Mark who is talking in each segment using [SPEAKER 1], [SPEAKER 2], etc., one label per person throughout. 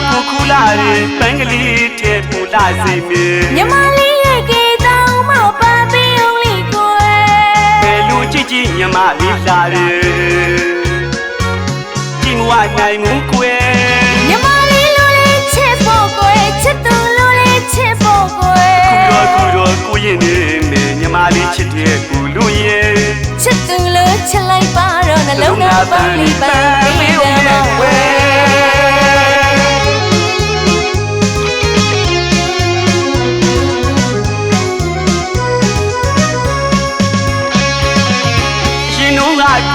[SPEAKER 1] ရင်ပန်းကလေးထဲပူလာစေမေ
[SPEAKER 2] မြမလေးရဲ့ကေတောင်းမောပါပင်ုံလေးကိုယ်
[SPEAKER 1] ဘယ်လိုကြည့်ကြည့်ညမလေးလာရင်ကြည့်မဝနိုင်ဘူးကွယ်
[SPEAKER 2] မြမလေးလိုလေးချစ်ဖို့ကိုယ်ချစ်သူလိုလေးချစ်ဖို့ကိုယ်
[SPEAKER 1] ကူရောကူရောကိုရင်နေမေညမလေးချစ်တဲ့ကူလူရဲ့
[SPEAKER 2] ချစ်သူလိုချစ်လိုက်ပါတော့နှလုံးသားပန်းလေးပန်း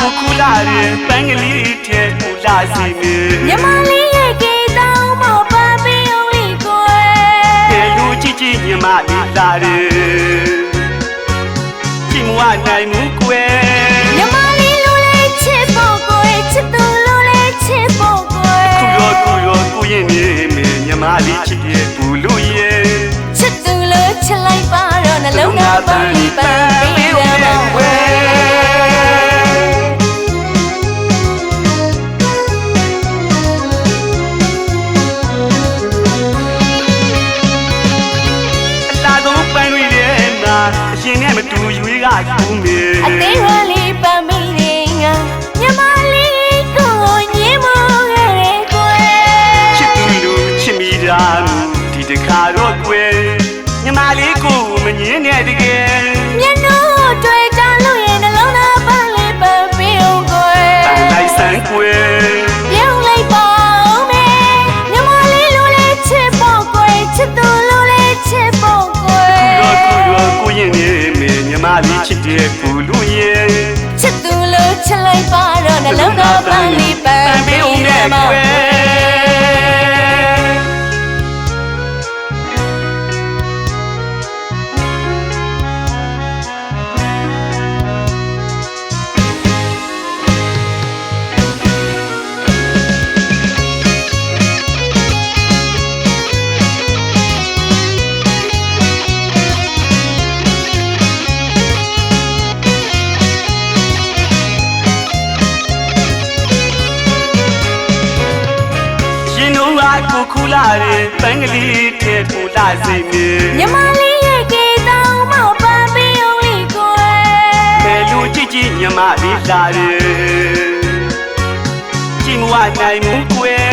[SPEAKER 2] တို့
[SPEAKER 1] ကကိုကူလာရင်ပန်းကလေးထဲပူလာစေမေ
[SPEAKER 2] မြမလေးရဲ့ကေတောင်းမောပါပင်ုံလေးကိုယ်
[SPEAKER 1] ဘယ်လိုကြည့်ကြည့်ညမလေးလာရင်ကြည့်မဝနိုင်ဘူးကွယ်
[SPEAKER 2] မြမလေးလိုလေးချစ်ဖို့ကိုယ်ချစ်သူလိုလေးချစ်ဖို့ကိုယ်
[SPEAKER 1] ကူရောကူရောကိုရင်နေမေညမလေးချစ်တဲ့ကူ ရွေး
[SPEAKER 2] က
[SPEAKER 1] ကူမေ
[SPEAKER 2] အသေးရလေးပန်းမိတယ်ငါမြမလေးကိုညင်မခဲ့တယ်ကွယ်
[SPEAKER 1] ချစ်သူလူချစ်မိတာဒီတခါတော့ကွယ်ညမလေးကိုမငင်းနဲ့တကယ်
[SPEAKER 2] မျက်နှာတွေ့ကြလို့ရဲ့နှလုံးသားပန်းလေးပန်းပြီးတော့ကွယ်
[SPEAKER 1] တန်လိုက်ဆန်းကွယ်
[SPEAKER 2] လေးချ
[SPEAKER 1] ရှင်တို့က
[SPEAKER 2] ကို
[SPEAKER 1] ခူလာတဲ့ပန်းကလေးထဲပူလာစေမေ
[SPEAKER 2] မြမလေးရဲ့ကေတောင်းမောပါပင်ုံလေးကိုယ်
[SPEAKER 1] ဘယ်လိုကြည့်ကြည့်ညမလေးလာတယ်ကြည့်မဝနိုင်ဘူးကွယ်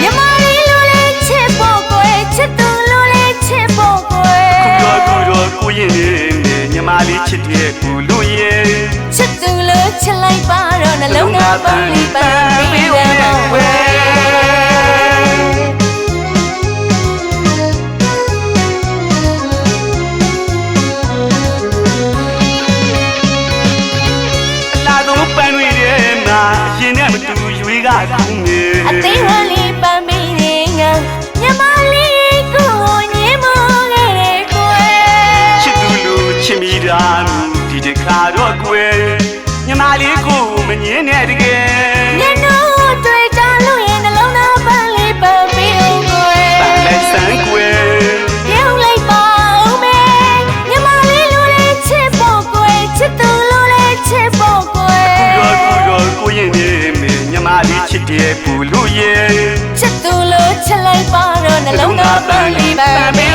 [SPEAKER 2] မြမလေးလိုလေးချစ်ဖို့ကိုယ်ချစ်သူလိုလေးချစ်ဖို့ကိုယ်
[SPEAKER 1] ကူရောကူရောကိုရင်နေမေညမလေးချစ်တဲ့ကူလူရဲ့
[SPEAKER 2] ချစ်သူလိုချစ်လိုက်ပါတော့နှလုံးသားပန်းလေးပန်းပြီး
[SPEAKER 1] ရွေးကကူနေ
[SPEAKER 2] အသေးရလေးပန်းပြီးရင်ငါမြမလေးကိုညင်မခဲ့တယ်ကိုယ်
[SPEAKER 1] ချစ်သူလူချစ်မိတာဒီတခါတော့ကွယ်ညမလေးကိုမငင်းနဲ့တကယ်
[SPEAKER 2] လူရဲ့ချစ်